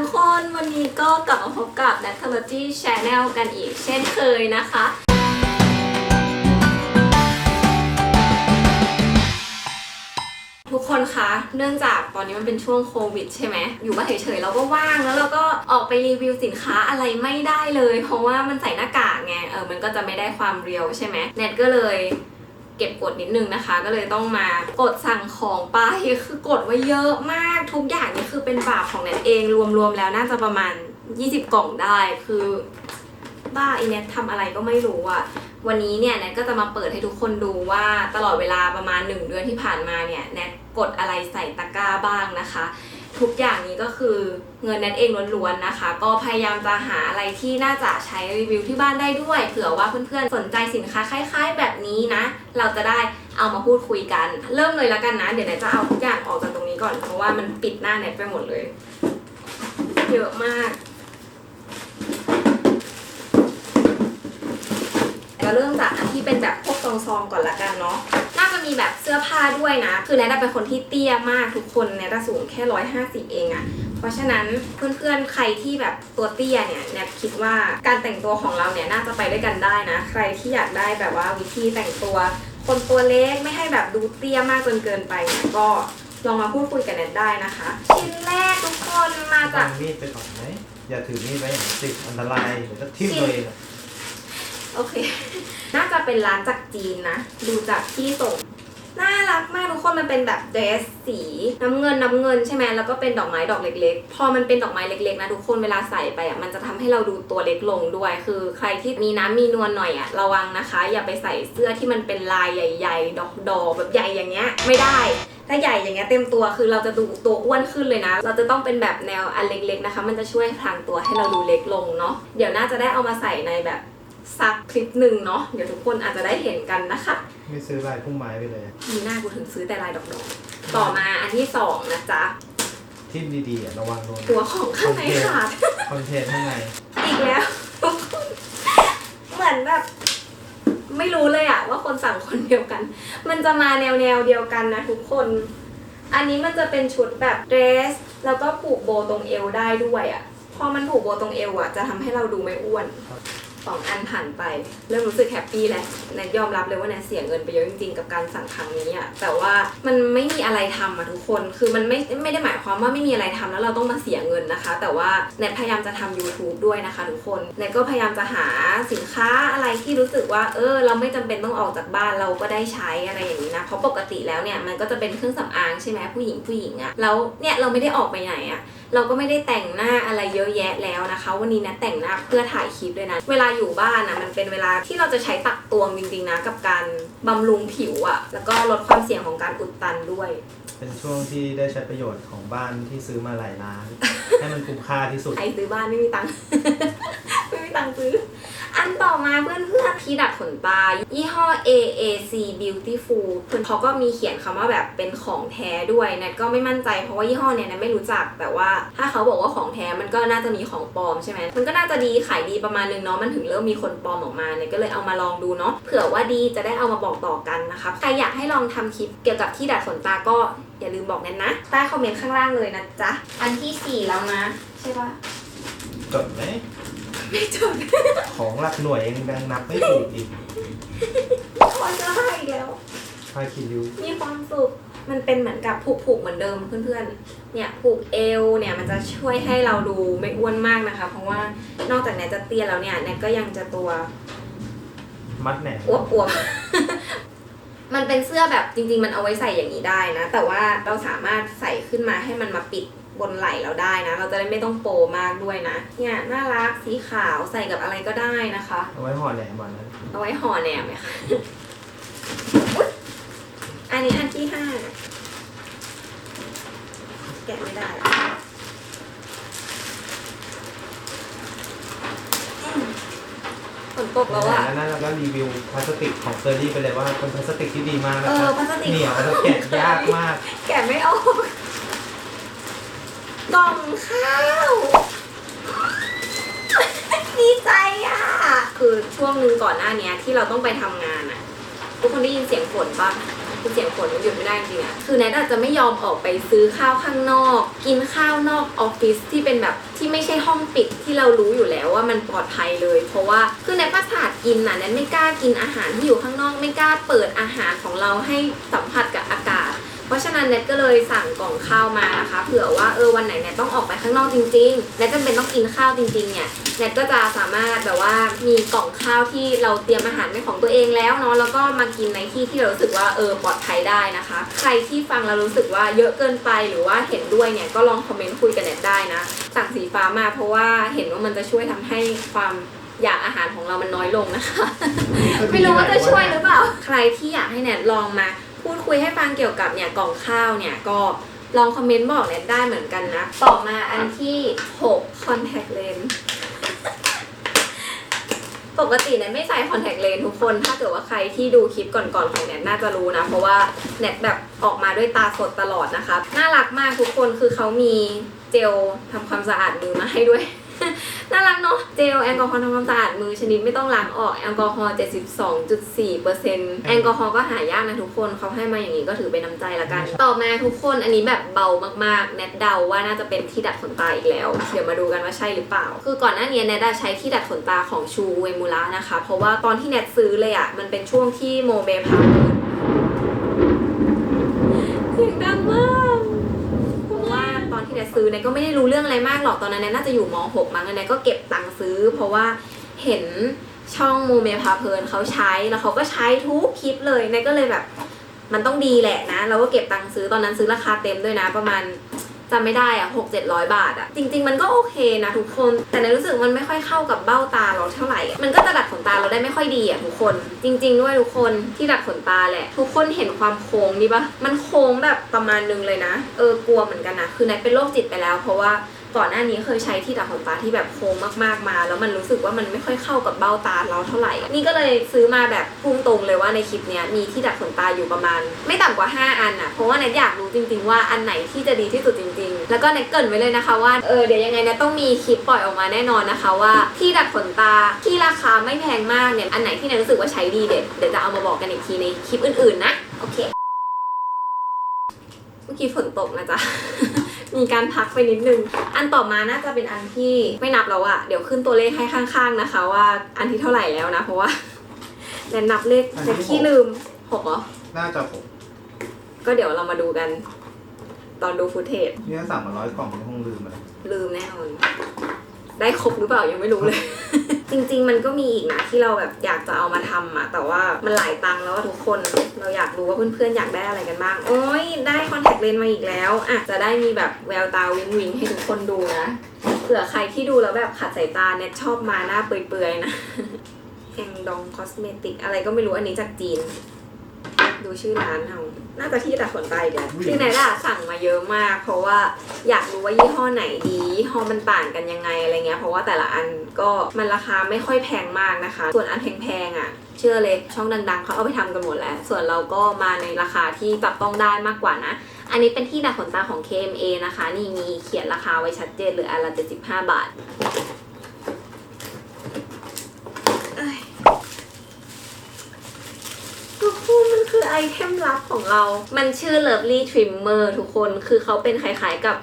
ทุกคนวันนี้ก็กลับมาพบกับ n a t a l o g y Channel กันอีกเช่นเคยนะคะ ทุกคนคะเนื่องจากตอนนี้มันเป็นช่วงโควิดใช่ไหมอยู่บ้านเฉยๆเราก็ว่างแล้วเราก็ออกไปรีวิวสินค้าอะไรไม่ได้เลย เพราะว่ามันใส่หน้ากากไงเออมันก็จะไม่ได้ความเรียวใช่ไหมเน็ตก็เลย เก็บกดนิดนึงนะคะ ก็เลยต้องมากดสั่งของไปคือกดไว้เยอะมากทุกอย่างนี่คือเป็นบาปของแนทเองรวมๆแล้วน่าจะประมาณ 20 กล่องได้คือบ้าไอเน็ตทำอะไรก็ไม่รู้อะวันนี้เนี่ยแนทก็จะมาเปิดให้ทุกคนดูว่าตลอดเวลาประมาณ 1 เดือนที่ผ่านมาเนี่ยแนทกดอะไรใส่ตะกร้าบ้างนะคะ ทุกอย่างนี้ก็คือเงินแนทเองล้วนๆนะคะ ก็พยายามจะหาอะไรที่น่าจะใช้รีวิวที่บ้านได้ด้วย เผื่อว่าเพื่อนๆสนใจสินค้าคล้าย ๆ แบบนี้นะ เราจะได้เอามาพูดคุยกัน เริ่มเลยแล้วกันนะ เดี๋ยวแนจะเอาทุกอย่างออกจากตรงนี้ก่อน เพราะว่ามันปิดหน้าแนทไปหมดเลย เยอะมากก็เริ่มจากอันที่เป็นแบบพวกซองๆก่อนละกันเนาะ มีแบบเสื้อผ้าด้วยนะ คือแนทเป็นคนที่เตี้ยมากทุกคนแนทสูงแค่ร้อยห้าสิบเองอะเพราะฉะนั้นเพื่อนๆใครที่แบบตัวเตี้ยเนี่ยแนทคิดว่าการแต่งตัวของเราเนี่ยน่าจะไปด้วยกันได้นะ ใครที่อยากได้แบบว่าวิธีแต่งตัว คนตัวเล็กไม่ให้แบบดูเตี้ยมากจนเกินไปเนี่ยก็ลองมาพูดคุยกันแนทได้นะคะ ชิ้นแรกทุกคนมาจากวางมีดไปก่อนไหมอย่าถือมีดไว้อย่างติดอันตรายเดี๋ยวจะทิ่มเลยนะโอเค น่าจะเป็นร้านจากจีนนะ ดูจากที่ส่ง น่ารักมากทุกคนมันเป็นแบบเดรสสีน้ำเงินน้ำเงินใช่ไหมแล้วก็เป็นดอกไม้ดอกเล็กๆ พอมันเป็นดอกไม้เล็กๆนะทุกคนเวลาใส่ไปอะมันจะทำให้เราดูตัวเล็กลงด้วย คือใครที่มีน้ำมีนวลหน่อยอะระวังนะคะ อย่าไปใส่เสื้อที่มันเป็นลายใหญ่ ๆ ดอกๆแบบใหญ่อย่างเงี้ยไม่ได้ถ้าใหญ่อย่างเงี้ยเต็มตัวคือเราจะดูตัวอ้วนขึ้นเลยนะ เราจะต้องเป็นแบบแนวอันเล็กๆนะคะ มันจะช่วยพรางตัวให้เราดูเล็กลงเนาะเดี๋ยวน่าจะได้เอามาใส่ในแบบ สักคลิปหนึ่งเนาะเดี๋ยวทุกคนอาจจะได้เห็นกันนะคะ ไม่ซื้อลายพุ่มไม้ไปเลย มีหน้ากูถึงซื้อแต่ลายดอกๆต่อมาอันที่สองนะจ๊ะทิ่มดีๆอะระวังโดนตัวของข้างในขาด คอนเทนต์ข้างในอีกแล้วทุกคนเหมือนแบบ ไม่รู้เลยอะว่าคนสั่งคนเดียวกัน มันจะมาแนวแนวๆเดียวกันนะทุกคน อันนี้มันจะเป็นชุดแบบเดรส แล้วก็ผูกโบตรงเอวได้ด้วยอะพอมันผูกโบตรงเอวอะจะทำให้เราดูไม่อ้วน สองอันผ่านไป เริ่มรู้สึกแฮปปี้แล้วแนทยอมรับเลยว่าแนทเสียเงินไปเยอะจริงๆ กับการสั่งครั้งนี้อะแต่ว่ามันไม่มีอะไรทำอะทุกคน คือมันไม่ไม่ได้หมายความว่าไม่มีอะไรทำแล้วเราต้องมาเสียเงินนะคะ แต่ว่าแนทพยายามจะทำ YouTube ด้วยนะคะทุกคนแนทก็พยายามจะหาสินค้าอะไรที่รู้สึกว่า เออ เราไม่จำเป็นต้องออกจากบ้านเราก็ได้ใช้อะไรอย่างนี้นะเพราะปกติแล้วเนี่ยมันก็จะเป็นเครื่องสำอางใช่ไหมผู้หญิงผู้หญิงอะแล้วเนี่ยเราไม่ได้ออกไปไหนอะเราก็ไม่ได้แต่งหน้าอะไรเยอะแยะแล้วนะคะ วันนี้นะแต่งหน้าเพื่อถ่ายคลิปด้วยนะเวลาอยู่บ้านนะมันเป็นเวลาที่เราจะใช้ตักตวงจริงๆนะกับการบำรุงผิวอะแล้วก็ลดความเสี่ยงของการอุดตันด้วย เป็นช่วงที่ได้ใช้ประโยชน์ของบ้านที่ซื้อมาหลายล้าน ให้มันคุ้มค่าที่สุด ใครซื้อบ้านไม่มีตังค์ ไม่มีตังค์ซื้อ อันต่อมาเพื่อนเพื่อนที่ดัดขนตา ยี่ห้อ AAC Beautiful เพื่อนเขาก็มีเขียนคำว่าแบบเป็นของแท้ด้วยแนทก็ไม่มั่นใจเพราะว่ายี่ห้อเนี้ยนทไม่รู้จัก แต่ว่าถ้าเขาบอกว่าของแท้มันก็น่าจะมีของปลอมใช่ไหมมันก็น่าจะดีขายดีประมาณนึงเนาะมันถึงเริ่มมีคนปลอมออกมาเนี่ยก็เลยเอามาลองดูเนาะเผื่อว่าดีจะได้เอามาบอกต่อกันนะคะใครอยากให้ลองทำคลิปเกี่ยวกับที่ดัดขนตาก็อย่าลืมบอกแนทนะใต้คอมเมนต์ข้างล่างเลยนะจ๊ะอันที่สี่แล้วนะใช่ปะจดไหม ไม่จดของหลักหน่วยยังดังนับไม่ถูกอีกคอยจะให้อีกแล้ว พาคิริวมีความสุข มันเป็นเหมือนกับผูกผูกๆเหมือนเดิมเพื่อนๆ เนี่ยผูกเอวเนี่ยมันจะช่วยให้เราดูไม่อ้วนมากนะคะ เพราะว่านอกจากแนทจะเตี้ยแล้วเนี่ยแนทก็ยังจะตัวมัดแหนมอวบอวบมันเป็นเสื้อแบบจริง ๆ มันเอาไว้ใส่อย่างนี้ได้นะ แต่ว่าเราสามารถใส่ขึ้นมาให้มันมาปิด บนไหล่เราได้นะ เราจะได้ไม่ต้องโปมากด้วยนะ เนี่ยน่ารักสีขาวใส่กับอะไรก็ได้นะคะ เอาไว้ห่อแหนมวันนั้นเอาไว้ห่อแหนมไหมคะอุ๊ยอันนี้อันที่ห้าแกะไม่ได้ละอืมฝนตกแล้วอะ แล้วนั้นเราก็รีวิวพลาสติกของเซอร์รี่ไปเลยว่าเป็นพลาสติกที่ดีมากนะเอคอรับพลาสติก เหนียวแล้วแกะยากมาก แกะไม่ออก กล่องข้าว ดีใจอะ คือช่วงหนึงก่อนหน้าเนี้ยที่เราต้องไปทำงานอะ ทุกคนได้ยินเสียงฝนปะคือเสียงฝนมันหยุดไม่ได้จริงๆอะคือแนทอาจจะไม่ยอมออกไปซื้อข้าวข้างนอก กินข้าวนอกออฟฟิศที่เป็นแบบที่ไม่ใช่ห้องปิดที่เรารู้อยู่แล้วว่ามันปลอดภัยเลย เพราะว่าคือแนทประสาทกินน่ะแนทไม่กล้ากินอาหารที่อยู่ข้างนอกไม่กล้าเปิดอาหารของเราให้สัมผัสกับอากาศ เพราะฉะนั้นเน็ตก็เลยสั่งกล่องข้าวมานะคะเผื่อว่าเออวันไหนเน็ตต้องออกไปข้างนอกจริงๆเน็ตจำเป็นต้องกินข้าวจริงๆเนี่ยเน็ตก็จะสามารถแบบว่ามีกล่องข้าวที่เราเตรียมอาหารเป็นของตัวเองแล้วเนาะแล้วก็มากินในที่ที่เรารู้สึกว่าเออปลอดภัยได้นะคะ ใครที่ฟังแล้วรู้สึกว่าเยอะเกินไปหรือว่าเห็นด้วยเนี่ยก็ลองคอมเมนต์คุยกันเน็ตได้นะสั่งสีฟ้ามาเพราะว่าเห็นว่ามันจะช่วยทำให้ความอยากอาหารของเรามันน้อยลงนะคะ ไม่รู้ว่าจะช่วยหรือเปล่า ใครที่อยากให้แนทลองมา พูดคุยให้ฟังเกี่ยวกับเนี่ยกล่องข้าวเนี่ยก็ลองคอมเมนต์บอกแนได้เหมือนกันนะ ต่อมาอันที่ 6 contact lens ปกติแนทไม่ใส่ contact lens ทุกคน ถ้าเกิดว่าใครที่ดูคลิปก่อนๆของแนทน่าจะรู้นะ เพราะว่าแนทแบบออกมาด้วยตาสดตลอดนะคะ น่ารักมากทุกคนคือเขามีเจลทำความสะอาดมือมาให้ด้วย น่ารักเนาะเจลแอลกอฮอล์ทำความสะอาดมือชนิดไม่ต้องล้างออกแอลกอฮอล์72.4%แอลกอฮอล์ก็หายากนะทุกคนเขาให้มาอย่างนี้ก็ถือเป็นน้ำใจละกัน ต่อมาทุกคนอันนี้แบบเบามากๆแนทเดาว่าน่าจะเป็นที่ดัดขนตาอีกแล้ว เดี๋ยวมาดูกันว่าใช่หรือเปล่า คือก่อนหน้านี้แนทได้ใช้ที่ดัดขนตาของชูเวมูระนะคะ เพราะว่าตอนที่แนทซื้อเลยอะ่ะมันเป็นช่วงที่โมเบพาเสียงดังมาก เพราะว่าตอนที่แนท ซื้อเนี่ยก็ไม่ได้รู้เรื่องอะไรมากหรอกตอนนั้นแนทน่าจะอยู่ม .6 มั้งแนทก็เก็บตังค์ซื้อ เพราะว่าเห็นช่องโมเมพาเพลินเขาใช้แล้วเขาก็ใช้ทุกคลิปเลยแนทก็เลยแบบมันต้องดีแหละนะ เราก็เก็บตังค์ซื้อตอนนั้นซื้อราคาเต็มด้วยนะประมาณ จำไม่ได้อะหกเจ็ดร้อยบาทอะจริง ๆ มันก็โอเคนะทุกคน แต่ในรู้สึกมันไม่ค่อยเข้ากับเบ้าตาเราเท่าไหร่ มันก็จะดัดขนตาเราได้ไม่ค่อยดีอะทุกคน จริง ๆ ด้วยทุกคนที่ดัดขนตาแหละ ทุกคนเห็นความโค้งดีปะมันโค้งแบบประมาณนึงเลยนะ เออกลัวเหมือนกันนะ คือแนทเป็นโรคจิตไปแล้ว เพราะว่า ก่อนหน้านี้เคยใช้ที่ดัดขนตาที่แบบโค้งมากๆมา แล้วมันรู้สึกว่ามันไม่ค่อยเข้ากับเบ้าตาเราเท่าไหร่ นี่ก็เลยซื้อมาแบบพุ่งตรงเลยว่าในคลิปเนี้ยมีที่ดัดขนตาอยู่ประมาณ ไม่ต่ำกว่า 5 อันอะเพราะว่าเน็ตอยากรู้จริง ๆ ว่าอันไหนที่จะดีที่สุดจริง ๆ แล้วก็เน็ตเกรินไว้เลยนะคะว่าเออเดี๋ยวยังไงเน็ตต้องมีคลิปปล่อยออกมาแน่นอนนะคะว่าที่ดัดขนตาที่ราคาไม่แพงมากเนี่ยอันไหนที่เน็ตรู้สึกว่าใช้ดีเด็ดเดี๋ยวจะเอามาบอกกันอีกทีในคลิปอื่นๆนะโอเคเมื่อกี้ฝนตกนะจ๊ะ มีการพักไปนิดนึง อันต่อมาน่าจะเป็นอันที่ไม่นับแล้วอะเดี๋ยวขึ้นตัวเลขให้ข้างๆนะคะ ว่าอันที่เท่าไหร่แล้วนะ เพราะว่าแนนนับเลขอันที่ แต่ขี้หกลืมหกเหรอ น่าจะผมก็เดี๋ยวเรามาดูกัน ตอนดูฟุตเทจเนี่ยสั่งมาร้อยกล่องไม่คงลืมเลยลืมแน่นอนได้ครบหรือเปล่ายังไม่รู้เลย จริง ๆ มันก็มีอีกนะที่เราแบบอยากจะเอามาทำอะแต่ว่ามันหลายตังค์แล้วอะทุกคนเราอยากรู้ว่าเพื่อนๆอยากได้อะไรกันบ้าง โอ้ยได้คอนแทคเลนส์มาอีกแล้วอะจะได้มีแบบแววตาวิงวิงให้ทุกคนดูนะเผื่อใครที่ดูแล้วแบบขัดสายตาเนี่ยชอบมาหน้าเปื่อยๆนะแองดองคอสเมติกอะไรก็ไม่รู้อันนี้จากจีน ดูชื่อร้านเอา น่าจะที่ตัดขนตาอีกแล้วคือไหนล่ะสั่งมาเยอะมาก เพราะว่าอยากรู้ว่ายี่ห้อไหนดียี่ห้อมันต่างกันยังไงอะไรเงี้ยเพราะว่าแต่ละอันก็มันราคาไม่ค่อยแพงมากนะคะ ส่วนอันแพงๆอะเชื่อเลยช่องดังๆเขาเอาไปทำกันหมดแล้ว ส่วนเราก็มาในราคาที่จับต้องได้มากกว่านะ อันนี้เป็นที่ดัดขนตาของ KMA นะคะ นี่มีเขียนราคาไว้ชัดเจนเลยอันละ75 บาทเอ้ยทุกคนมันคือ ไอเทมลับของเรา มันชื่อ Lovely Trimmer ทุกคน คือเขาเป็นคล้ายๆกับ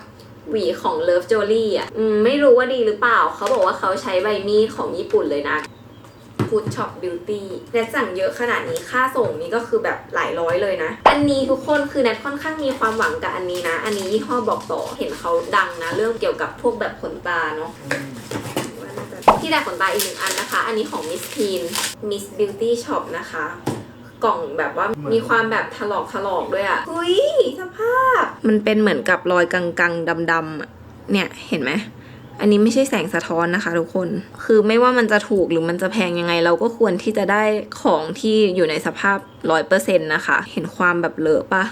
หวีของ Love Jolly อะอืมไม่รู้ว่าดีหรือเปล่า เขาบอกว่าเขาใช้ใบมีดของญี่ปุ่นเลยนะ Food Shop Beauty แนทสั่งเยอะขนาดนี้ค่าส่งนี่ก็คือแบบหลายร้อยเลยนะ อันนี้ทุกคนคือแนทค่อนข้างมีความหวังกับอันนี้นะ อันนี้ยี่ห้อบอกต่อเห็นเขาดังนะ เรื่องเกี่ยวกับพวกแบบขนตาเนาะที่ดัดขนตาอีกหนึ่งอันนะคะ อันนี้ของ Miss Teen Miss Beauty Shop นะคะ กล่องแบบว่ามีความแบบถลอกถลอกด้วยอะ่ะเฮ้ยสภาพ มันเป็นเหมือนกับรอยกังกังดำดำๆอะเนี่ยเห็นไหมอันนี้ไม่ใช่แสงสะท้อนนะคะทุกคน คือไม่ว่ามันจะถูกหรือมันจะแพงยังไง เราก็ควรที่จะได้ของที่อยู่ในสภาพร้อยเปอร์เซ็นต์นะคะ เห็นความแบบเลอะปะ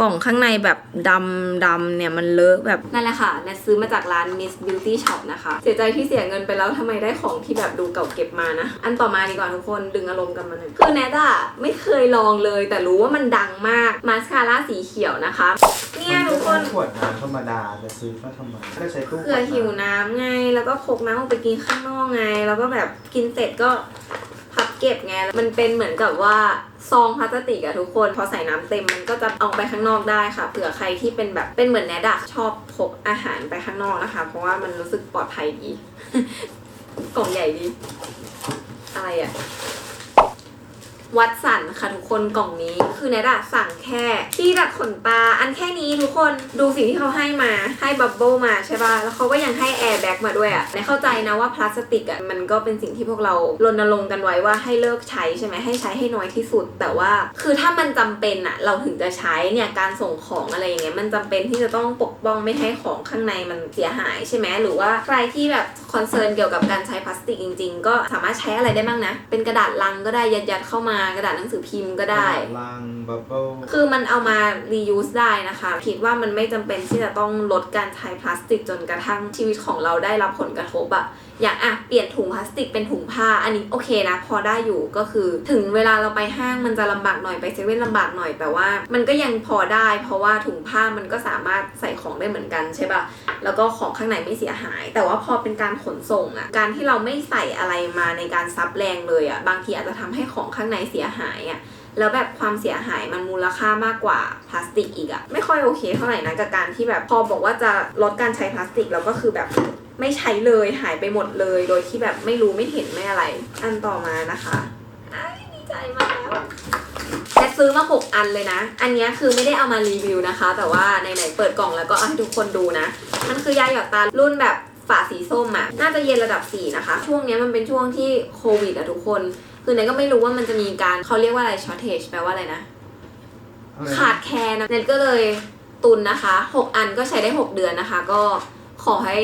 กล่องข้างในแบบดำดำเนี่ยมันเลอะแบบนั่นแหละค่ะแนทซื้อมาจากร้าน Miss Beauty Shop นะคะ เสียใจที่เสียเงินไปแล้วทำไมได้ของที่แบบดูเก่าเก็บมานะ อันต่อมาดีกว่าทุกคนดึงอารมณ์กันมาหนึ่งคือแนทอะไม่เคยลองเลย แต่รู้ว่ามันดังมากมาสคาร่าสีเขียวนะคะ เนี่ยทุกคน ขวดน้ำธรรมดาจะซื้อก็ทำไมก็ใช้ตู้เผื่อหิวน้ำไง แล้วก็พกน้ำออกไปกินข้างนอกไง แล้วก็แบบกินเสร็จก็พับ เก็บไง มันเป็นเหมือนกับว่าซองพลาสติกอะทุกคน พอใส่น้ำเต็มมันก็จะเอาไปข้างนอกได้ค่ะ เผื่อใครที่เป็นแบบเป็นเหมือนแนดอะชอบพกอาหารไปข้างนอกนะคะ เพราะว่ามันรู้สึกปลอดภัยดี กล่องใหญ่ดี อะไรอะ วัดสันค่ะทุกคนกล่องนี้คือแนดอะสั่งแค่ที่ดัดขนตาอันแค่นี้ทุกคนดูสิ่งที่เขาให้มาให้บับเบิลมาใช่ป่ะแล้วเขาก็ยังให้แอร์แบ็กมาด้วยอะในเข้าใจนะว่าพลาสติกอะมันก็เป็นสิ่งที่พวกเรารณรงค์กันไว้ว่าให้เลิกใช้ใช่ไหมให้ใช้ให้น้อยที่สุด แต่ว่าคือถ้ามันจำเป็นอะเราถึงจะใช้เนี่ยการส่งของอะไรอย่างเงี้ยมันจำเป็นที่จะต้องปกป้องไม่ให้ของข้างในมันเสียหายใช่ไหมหรือว่าใครที่แบบคอนเซิร์นเกี่ยวกับการใช้พลาสติกจริง ๆ ก็สามารถใช้อะไรได้บ้างนะเป็นกระดาษลังก็ได้ยัดๆเข้ามากระดาษหนังสือพิมพ์ก็ได้ลังบับเบิ้ลคือมันเอามา reuse ได้นะคะ คิดว่ามันไม่จำเป็นที่จะต้องลดการใช้พลาสติกจนกระทั่งชีวิตของเราได้รับผลกระทบอะ อย่างอะเปลี่ยนถุงพลาสติกเป็นถุงผ้าอันนี้โอเคนะพอได้อยู่ก็คือถึงเวลาเราไปห้างมันจะลำบากหน่อยไปเซเว่นลำบากหน่อยแต่ว่า มันก็ยังพอได้ เพราะว่าถุงผ้ามันก็สามารถใส่ของได้เหมือนกันใช่ปะแล้วก็ของข้างในไม่เสียหาย แต่ว่าพอเป็นการขนส่งอะการที่เราไม่ใส่อะไรมาในการซับแรงเลยอะบางทีอาจจะทำให้ของข้างในเสียหายอะแล้วแบบความเสียหายมันมูลค่ามากกว่าพลาสติกอีกอะไม่ค่อยโอเคเท่าไหร่นะกับการที่แบบพอบอกว่าจะลดการใช้พลาสติกแล้วก็คือแบบ ไม่ใช้เลยหายไปหมดเลย โดยที่แบบไม่รู้ไม่เห็นไม่อะไร อันต่อมานะคะอ้ายดีใจมากแล้วแค่ซื้อมา 6 อันเลยนะ อันเนี้ยคือไม่ได้เอามารีวิวนะคะ แต่ว่าในไหนๆเปิดกล่องแล้วก็เอาให้ทุกคนดูนะ มันคือยาหยอดตารุ่นแบบฝาสีส้มอะน่าจะเย็นระดับ 4 นะคะ ช่วงเนี้ยมันเป็นช่วงที่โควิดอะทุกคน คือเนยก็ไม่รู้ว่ามันจะมีการเขาเรียกว่าอะไร shortage แปลว่าอะไรนะ ขาดแคลนนะเนยก็เลยตุนนะคะ 6 อันก็ใช้ได้ 6 เดือนนะคะ ก็ขอให้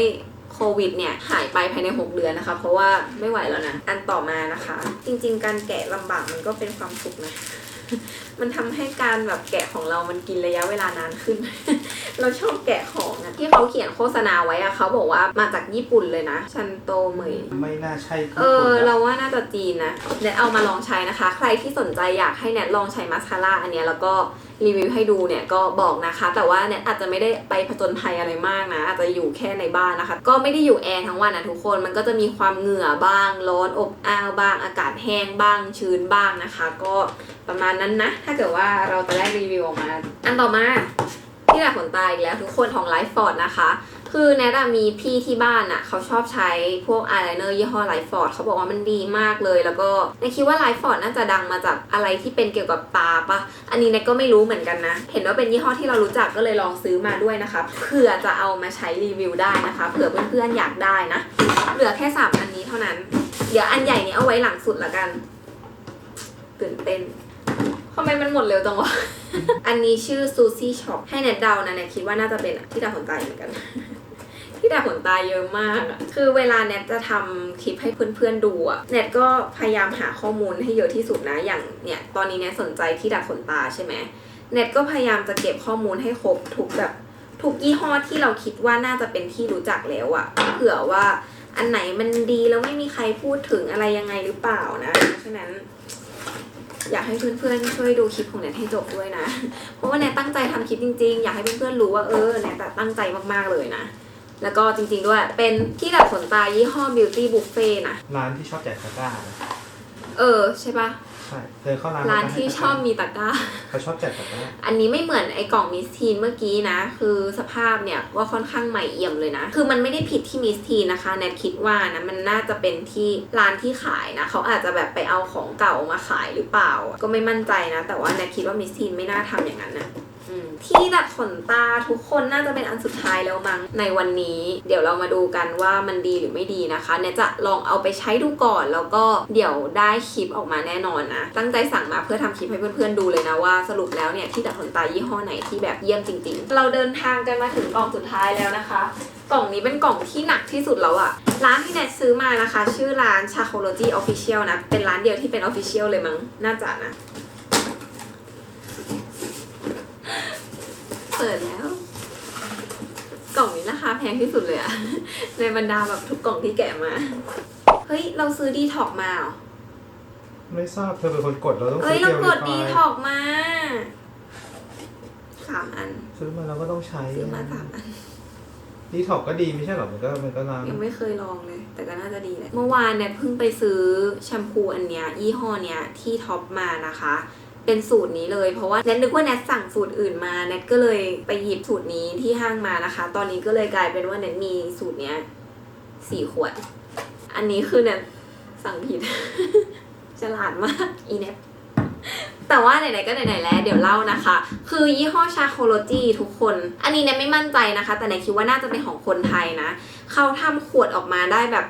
โควิดเนี่ยหายไปภายใน 6 เดือนนะคะ เพราะว่าไม่ไหวแล้วนะ อันต่อมานะคะ จริง ๆ การแกะลำบากมันก็เป็นความสุขนะ มันทำให้การแบบแกะของเรามันกินระยะเวลานานขึ้น เราชอบแกะของอะที่เขาเขียนโฆษณาไว้อะเขาบอกว่ามาจากญี่ปุ่นเลยนะ ชันโตเหมย ไม่น่าใช่เอญี่ปุ่อนนะ เราว่าน่าจะจีนนะเน็ตเอามาลองใช้นะคะ ใครที่สนใจอยากให้เน็ตลองใช้มาสคาร่าอันเนี้ยแล้วก็รีวิวให้ดูเนี่ยก็บอกนะคะ แต่ว่าเน็ตอาจจะไม่ได้ไปผจญภัยอะไรมากนะ อาจจะอยู่แค่ในบ้านนะคะ ก็ไม่ได้อยู่แอร์ทั้งวันนะทุกคนมันก็จะมีความเหงื่อบ้าง ร้อนอบอ้าวบ้าง อากาศแห้งบ้าง ชื้นบ้างนะคะ ก็ประมาณนั้นนะ ถ้าเกิดว่าเราจะได้รีวิวออกมา อันต่อมา ที่ดัดขนตาอีกแล้วทุกคนของไลฟ์ฟอร์ดนะคะ คือแนทมีพี่ที่บ้านอะเขาชอบใช้พวกอายไลเนอร์ยี่ห้อไลฟ์ฟอร์ดเขาบอกว่ามันดีมากเลย แล้วก็แนทคิดว่าไลฟ์ฟอร์ดน่าจะดังมาจากอะไรที่เป็นเกี่ยวกับตาปะอันนี้แนทก็ไม่รู้เหมือนกันนะ เห็นว่าเป็นยี่ห้อที่เรารู้จักก็เลยลองซื้อมาด้วยนะคะเผื่อจะเอามาใช้รีวิวได้นะคะเผื่อเพื่อนๆอยากได้นะ เหลือแค่สามอันนี้เท่านั้น เดี๋ยวอันใหญ่นี้เอาไว้หลังสุดละกัน ตื่นเต้น ทำไมมันหมดเร็วจังวะ อันนี้ชื่อซูซี่ช็อปให้แนทเดานะแนทคิดว่าน่าจะเป็นที่ดาขนตาเหมือนกัน ที่ดาขนตาเยอะมากอะคือเวลาแนทจะทำคลิปให้เพื่อนๆดูอะแนทก็พยายามหาข้อมูลให้เยอะที่สุดนะ อย่างเนี่ย ตอนนี้แนทสนใจที่ดาขนตาใช่ไหมแนทก็พยายามจะเก็บข้อมูลให้ครบทุกแบบทุกยี่ห้อที่เราคิดว่าน่าจะเป็นที่รู้จักแล้วอะเผื่อว่าอันไหนมันดีแล้วไม่มีใครพูดถึงอะไรยังไงหรือเปล่านะ เพราะฉะนั้น อยากให้เพื่อนๆช่วยดูคลิปของแนทให้จบด้วยนะ เพราะว่าแนทตั้งใจทำคลิปจริง ๆ อยากให้เพื่อนๆรู้ว่าเออแนทอะตั้งใจมากๆเลยนะ แล้วก็จริงๆด้วยเป็นที่ดัดขนตายี่ห้อ Beauty Buffet นะ ร้านที่ชอบแจกตะกร้านะเออ ใช่ปะ ใช่เคยเข้าร้านร้านแล้วก็ให้ที่ตะกชอบมีตะกร้าเขาชอบแจกตะกร้าอันนี้ไม่เหมือนไอ้กล่องมิสทีนเมื่อกี้นะ คือสภาพเนี่ยว่าค่อนข้างใหม่เอี่ยมเลยนะ คือมันไม่ได้ผิดที่มิสทีนนะคะแนทคิดว่านะมันน่าจะเป็นที่ร้านที่ขายนะเขาอาจจะแบบไปเอาของเก่ามาขายหรือเปล่า ก็ไม่มั่นใจนะ แต่ว่าแนทคิดว่ามิสทีนไม่น่าทำอย่างนั้นนะอืม ที่ดัดขนตาทุกคนน่าจะเป็นอันสุดท้ายแล้วมั้งในวันนี้ เดี๋ยวเรามาดูกันว่ามันดีหรือไม่ดีนะคะ เนี่ยจะลองเอาไปใช้ดูก่อนแล้วก็เดี๋ยวได้คลิปออกมาแน่นอนนะ ตั้งใจสั่งมาเพื่อทำคลิปให้เพื่อนๆดูเลยนะว่าสรุปแล้วเนี่ยที่ดัดขนตายี่ห้อไหนที่แบบเยี่ยมจริง ๆ เราเดินทางกันมาถึงกล่องสุดท้ายแล้วนะคะกล่องนี้เป็นกล่องที่หนักที่สุดแล้วอะร้านที่แนทซื้อมานะคะ ชื่อร้าน Chacology Official นะ เป็นร้านเดียวที่เป็น Official เลยมั้ง น่าจะนะ ปิดแล้ว กล่องนี้ราคาแพงที่สุดเลยอะในบรรดาแบบทุกกล่องที่แกะมา เฮ้ย เราซื้อดีท็อกมาเหรอไม่ทราบเธอเป็นคนกดเราต้องเฮ้ซื้ยอเราเดียวกดรีดีไฟท็อกมาสามอัน ซื้อมาเราก็ต้องใช้ซื้อมาสามอัน ดีท็อกก็ดีไม่ใช่หรอมันก็มันก็ล้างยังไม่เคยลองเลย แต่ก็น่าจะดีแหละเมื่อวานเนี่ยเพิ่งไปซื้อแชมพูอันเนี้ยยี่ห้อเนี้ยที่ท็อปมานะคะ เป็นสูตรนี้เลย เพราะว่าแนทนึกว่าแนทสั่งสูตรอื่นมาแนทก็เลยไปหยิบสูตรนี้ที่ห้างมานะคะ ตอนนี้ก็เลยกลายเป็นว่าแนทมีสูตรเนี้ยสี่ขวด อันนี้คือแนทสั่งผิด ฉลาดมากอีเนทแต่ว่าไหนๆก็ไหนๆแล้วเดี๋ยวเล่านะคะ คือยี่ห้อชาโคโลจีทุกคน อันนี้เนี่ยไม่มั่นใจนะคะ แต่ในคิดว่าน่าจะเป็นของคนไทยนะ เขาทำขวดออกมาได้แบบ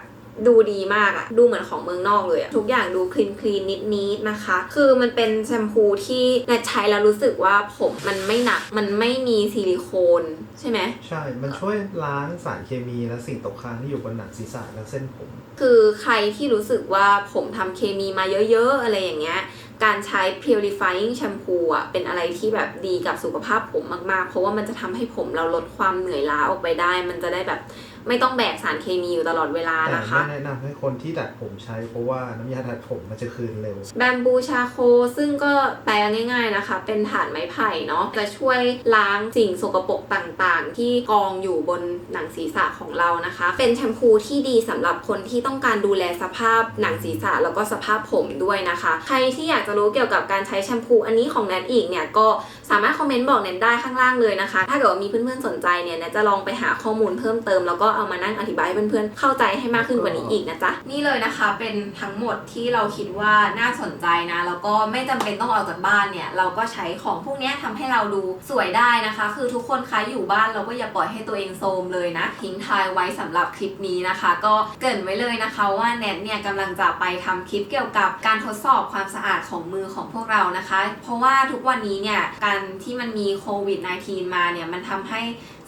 ดูดีมากอะดูเหมือนของเมืองนอกเลยอะทุกอย่างดูคลีนคลีนนิดนิดๆนะคะ คือมันเป็นแชมพูที่แนทใช้แล้วรู้สึกว่าผมมันไม่หนัก มันไม่มีซิลิโคนใช่ไหม ใช่ มันช่วยล้างสารเคมีและสิ่งตกค้างที่อยู่บนหนังศีรษะและเส้นผม คือใครที่รู้สึกว่าผมทำเคมีมาเยอะๆ อะไรอย่างเงี้ยการใช้ purifying shampoo อะ เป็นอะไรที่แบบดีกับสุขภาพผมมากๆ เพราะว่ามันจะทำให้ผมเราลดความเหนื่อยล้าออกไปได้ มันจะได้แบบ ไม่ต้องแบกสารเคมีอยู่ตลอดเวลาแต่นะคะไม่แนะนำให้คนที่ดัดผมใช้ เพราะว่าน้ำยาดัดผมมันจะคืนเร็ว แบมบูชาโคซึ่งก็แปลง่ายๆนะคะ เป็นฐานไม้ไผ่เนาะจะช่วยล้างสิ่งสกปรกต่างๆ ที่กองอยู่บนหนังศีรษะของเรานะคะ เป็นแชมพูที่ดีสำหรับคนที่ต้องการดูแลสภาพหนังศีรษะแล้วก็สภาพผมด้วยนะคะ ใครที่อยากจะรู้เกี่ยวกับการใช้แชมพูอันนี้ของแนทอีกเนี่ยก็สามารถคอมเมนต์บอกแนทได้ข้างล่างเลยนะคะ ถ้าเกิดว่ามีเพื่อนๆสนใจเนี่ยแนทจะลองไปหาข้อมูลเพิ่มเติมแล้วก็เอามานั่งอธิบายให้เพื่อนๆเข้าใจให้มากขึ้นกว่านี้อีกนะจ๊ะนี่เลยนะคะเป็นทั้งหมดที่เราคิดว่าน่าสนใจนะ แล้วก็ไม่จำเป็นต้องออกจากบ้านเนี่ย เราก็ใช้ของพวกนี้ยทำให้เราดูสวยได้นะคะ คือทุกคนคะอยู่บ้านเราก็อย่าปล่อยให้ตัวเองโทรมเลยนะทิ้งทายไว้สำหรับคลิปนี้นะคะ ก็เกรินไว้เลยนะคะว่าแนทเนี่ยกำลังจะไปทำคลิปเกี่ยวกับการทดสอบความสะอาดของมือของพวกเรานะคะ เพราะว่าทุกวันนี้เนี่ยการที่มันมีโควิด -19 มาเนี่ยมันทำให้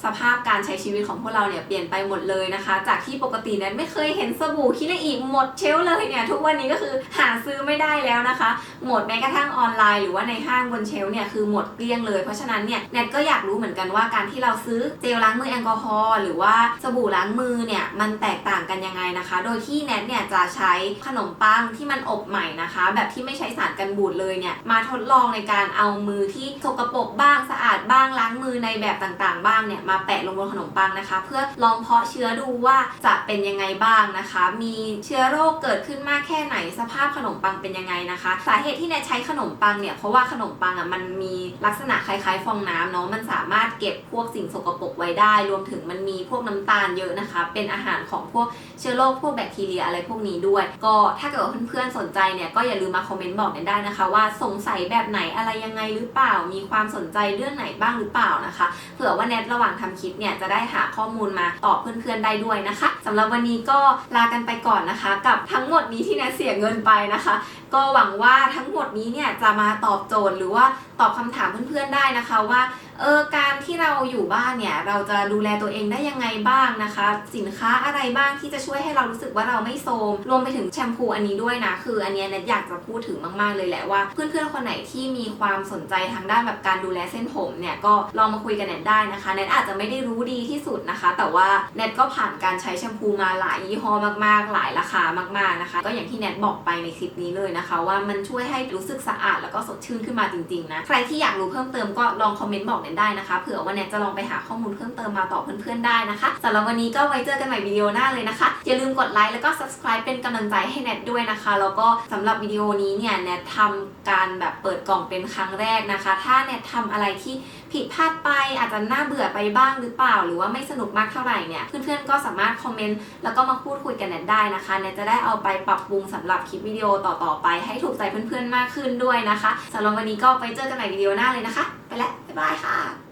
สภาพการใช้ชีวิตของพวกเราเนี่ยเปลี่ยนไปหมดเลยนะคะ จากที่ปกตินั้นไม่เคยเห็นสบู่คิดอีกหมดเชลเลยเนี่ยทุกวันนี้ก็คือหาซื้อไม่ได้แล้วนะคะ หมดแม้กระทั่งออนไลน์หรือว่าในห้างบนเชลเนี่ยคือหมดเกลี้ยงเลยเพราะฉะนั้นเนี่ยแนทก็อยากรู้เหมือนกันว่าการที่เราซื้อเจลล้างมือแอลกอฮอล์หรือว่าสบู่ล้างมือเนี่ยมันแตกต่างกันยังไงนะคะ โดยที่แนทเนี่ยจะใช้ขนมปังที่มันอบใหม่นะคะ แบบที่ไม่ใช้สารกันบูดเลยเนี่ยมาทดลองในการเอามือที่สกปรกบ้างสะอาดบ้างล้างมือในแบบต่างๆ บ้างเนี่ยมาแปะลงบนขนมปังนะคะ เพื่อลองเพาะเชื้อดูว่าจะเป็นยังไงบ้างนะคะ มีเชื้อโรคเกิดขึ้นมากแค่ไหนสภาพขนมปังเป็นยังไงนะคะ สาเหตุที่แนทใช้ขนมปังเนี่ยเพราะว่าขนมปังอะมันมีลักษณะคล้ายๆฟองน้ำเนาะมันสามารถเก็บพวกสิ่งสกปรกไว้ได้ รวมถึงมันมีพวกน้ำตาลเยอะนะคะ เป็นอาหารของพวกเชื้อโรคพวกแบคทีเรียอะไรพวกนี้ด้วย ก็ถ้าเกิดว่าเพื่อนๆสนใจเนี่ยก็อย่าลืมมาคอมเมนต์บอกกันได้นะคะ ว่าสงสัยแบบไหนอะไรยังไงหรือเปล่ามีความสนใจเรื่องไหนบ้างหรือเปล่านะคะเผื่อว่าแนทระหว่างทำคลิปเนี่ยจะได้หาข้อมูลมาตอบเพื่อนๆได้ด้วยนะคะสำหรับวันนี้ก็ลากันไปก่อนนะคะ กับทั้งหมดนี้ที่แนทเสียเงินไปนะคะ ก็หวังว่าทั้งหมดนี้เนี่ยจะมาตอบโจทย์หรือว่าตอบคำถามเพื่อนๆได้นะคะว่า เออการที่เราอยู่บ้านเนี่ยเราจะดูแลตัวเองได้ยังไงบ้างนะคะ สินค้าอะไรบ้างที่จะช่วยให้เรารู้สึกว่าเราไม่โทรมรวมไปถึงแชมพูอันนี้ด้วยนะ คืออันนี้เน็ตอยากจะพูดถึงมาก ๆ เลยแหละว่า เพื่อนๆคนไหนที่มีความสนใจทางด้านแบบการดูแลเส้นผมเนี่ยก็ลองมาคุยกันเน็ตได้นะคะเน็ตอาจจะไม่ได้รู้ดีที่สุดนะคะ แต่ว่าเน็ตก็ผ่านการใช้แชมพูมาหลายยี่ห้อมากๆ หลายราคามากๆนะคะ ก็อย่างที่เน็ตบอกไปในคลิปนี้เลยนะคะ ว่ามันช่วยให้รู้สึกสะอาดแล้วก็สดชื่นขึ้นมาจริงๆนะใครที่อยากรู้เพิ่มเติมก็ลองคอมเมนต์บอกเน็ตได้นะคะเผื่อว่าเน็ตจะลองไปหาข้อมูลเพิ่มเติมมาตอบเพื่อนๆได้นะคะสำหรับวันนี้ก็ไว้เจอกันใหม่วิดีโอหน้าเลยนะคะ อย่าลืมกดไลค์แล้วก็ subscribe เป็นกำลังใจให้แนทด้วยนะคะ แล้วก็สำหรับวิดีโอนี้เนี่ยแนททำการแบบเปิดกล่องเป็นครั้งแรกนะคะ ถ้าแนททำอะไรที่ผิดพลาดไปอาจจะน่าเบื่อไปบ้างหรือเปล่า หรือว่าไม่สนุกมากเท่าไหร่เนี่ย เพื่อนๆก็สามารถคอมเมนต์แล้วก็มาพูดคุยกันแนทได้นะคะแนทจะได้เอาไปปรับปรุงสำหรับคลิปวิดีโอต่อๆไป ให้ถูกใจเพื่อนๆมากขึ้นด้วยนะคะสำหรับวันนี้ก็ไปเจอกันใหม่วิดีโอหน้าเลยนะคะ ไปแล้วบ๊ายบายค่ะ